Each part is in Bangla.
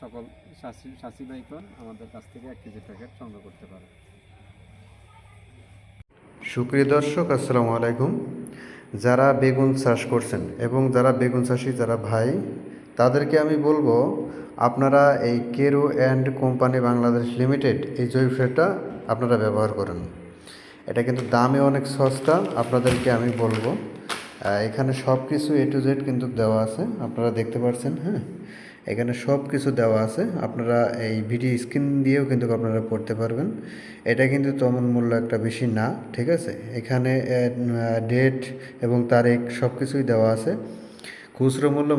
সকল চাষি ভাইগণ আমাদের কাছ থেকে এক কেজি প্যাকেট সংগ্রহ করতে পারে। সুপ্রিয় দর্শক, আসসালামু আলাইকুম। যারা বেগুন চাষ করছেন এবং যারা বেগুন চাষি, যারা ভাই, তাদেরকে আমি বলব, আপনারা এই Carew and company Bangladesh limited এই জৈব সারটা আপনারা ব্যবহার করেন। এটা কিন্তু দামে অনেক সস্তা, আপনাদেরকে আমি বলব। এখানে সব কিছু এ টু জেড কিন্তু দেওয়া আছে, আপনারা দেখতে পাচ্ছেন হ্যাঁ? এখানে সব কিছু দেওয়া আছে। আপনারা এই ভিডিও স্ক্রিন দিয়েও কিন্তু আপনারা পড়তে পারবেন। এটা কিন্তু তেমন মূল্য একটা বেশি না, ঠিক আছে? এখানে ডেট এবং তারিখ সব কিছুই দেওয়া আছে। খুচরো মূল্য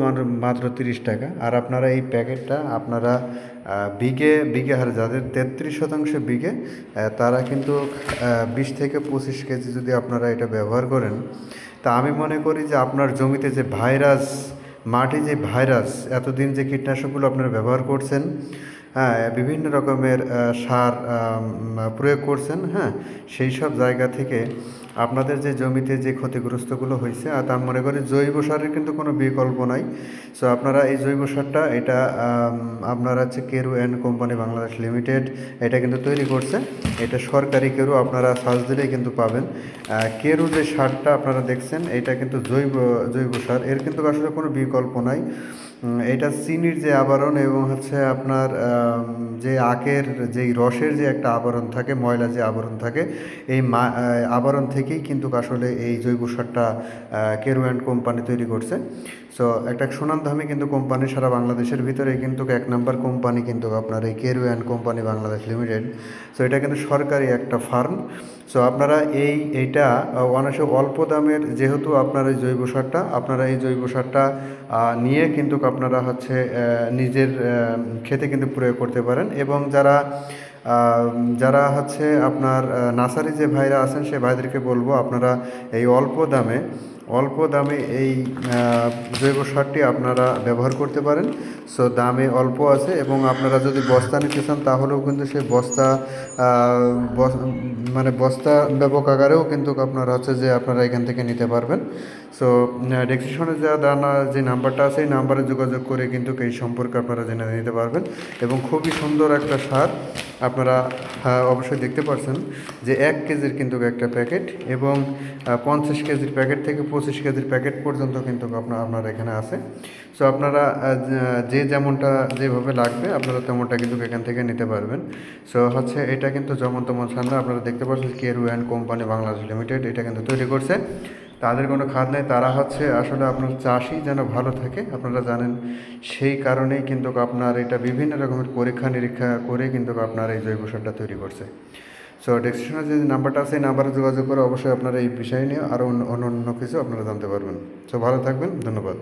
মাত্র তিরিশ টাকা। আর আপনারা এই প্যাকেটটা আপনারা বিঘে বিঘে হারে যাদের তেত্রিশ শতাংশ বিঘে তারা কিন্তু বিশ থেকে পঁচিশ কেজি যদি আপনারা এটা ব্যবহার করেন, তা আমি মনে করি যে আপনার জমিতে যে ভাইরাস মাটি যে ভাইরাস এতদিন যে কীটনাশকগুলো আপনারা ব্যবহার করছেন হ্যাঁ বিভিন্ন রকমের সার প্রয়োগ করছেন হ্যাঁ সেই সব জায়গা থেকে আপনাদের যে জমিতে যে ক্ষতিগ্রস্তগুলো হয়েছে, আর তা মনে করি জৈব সারের কিন্তু কোনো বিকল্প নাই। সো আপনারা এই জৈব সারটা, এটা আপনারা হচ্ছে Carew and company Bangladesh limited, এটা কিন্তু তৈরি করছে। এটা সরকারি কেরু, আপনারা সার্চ দিলেই কিন্তু পাবেন। কেরু যে সারটা আপনারা দেখছেন, এটা কিন্তু জৈব জৈব সার। এর কিন্তু আসলে কোনো বিকল্প নাই। এটা চিনির যে আবরণ এবং হচ্ছে আপনার যে আখের যেই রসের যে একটা আবরণ থাকে ময়লা যে আবরণ থাকে, এই মা আবরণ থেকেই কিন্তু আসলে এই জৈব সারটা কেরু অ্যান্ড কোম্পানি তৈরি করছে। সো একটা সুনামধামী কিন্তু কোম্পানি সারা বাংলাদেশের ভিতরে কিন্তু এক নাম্বার কোম্পানি কিন্তু আপনার এই Carew and company Bangladesh limited. So এটা কিন্তু সরকারি একটা ফার্ম। সো আপনারা এই, এইটা অনেক অল্প দামের যেহেতু আপনার এই জৈব সারটা, আপনারা এই জৈব সারটা নিয়ে কিন্তু আপনারা হচ্ছে নিজের খেতে কিন্তু প্রয়োগ করতে পারেন এবং যারা যারা হচ্ছে আপনার নার্সারি যে ভাইরা আছেন সে ভাইদেরকে বলব আপনারা এই অল্প দামে অল্প দামে এই জৈব সারটি আপনারা ব্যবহার করতে পারেন। সো দামে অল্প আছে এবং আপনারা যদি বস্তা নিতে চান, তাহলেও কিন্তু সেই বস্তা বস- মানে বস্তা ব্যাপক আকারেও কিন্তু আপনারা হচ্ছে যে আপনারা এখান থেকে নিতে পারবেন। সো ডেসক্রিপশনে যা দানা, যে নাম্বারটা আছে, এই নাম্বারে যোগাযোগ করে কিন্তু এই সম্পর্কে আপনারা জেনে নিতে পারবেন। এবং খুবই সুন্দর একটা সার। আপনারা অবশ্যই দেখতে পাচ্ছেন যে এক কেজির কিন্তু একটা প্যাকেট এবং পঞ্চাশ কেজির প্যাকেট থেকে পঁচিশ কেজির প্যাকেট পর্যন্ত কিন্তু আপনার আপনার এখানে আছে। সো আপনারা যে যেমনটা যেভাবে লাগবে, আপনারা তেমনটা কিন্তু এখান থেকে নিতে পারবেন। সো হচ্ছে এটা কিন্তু যেমন তেমন সামনে আপনারা দেখতে পাচ্ছেন Carew and company Bangladesh limited এটা কিন্তু তৈরি করছে। তাদের কোনো খাদ নেই, তারা হচ্ছে আসলে আপনার চাষি যেন ভালো থাকে। আপনারা জানেন, সেই কারণেই কিন্তু আপনার এটা বিভিন্ন রকমের পরীক্ষা নিরীক্ষা করে কিন্তু আপনার এই জৈব সারটা তৈরি করছে। সো ডেসক্রিপশনে যে নাম্বারটা আছে, এই নাম্বারে যোগাযোগ করে অবশ্যই আপনারা এই বিষয় নিয়ে আরও অন্য অন্য কিছু আপনারা জানতে পারবেন। সো ভালো থাকবেন, ধন্যবাদ।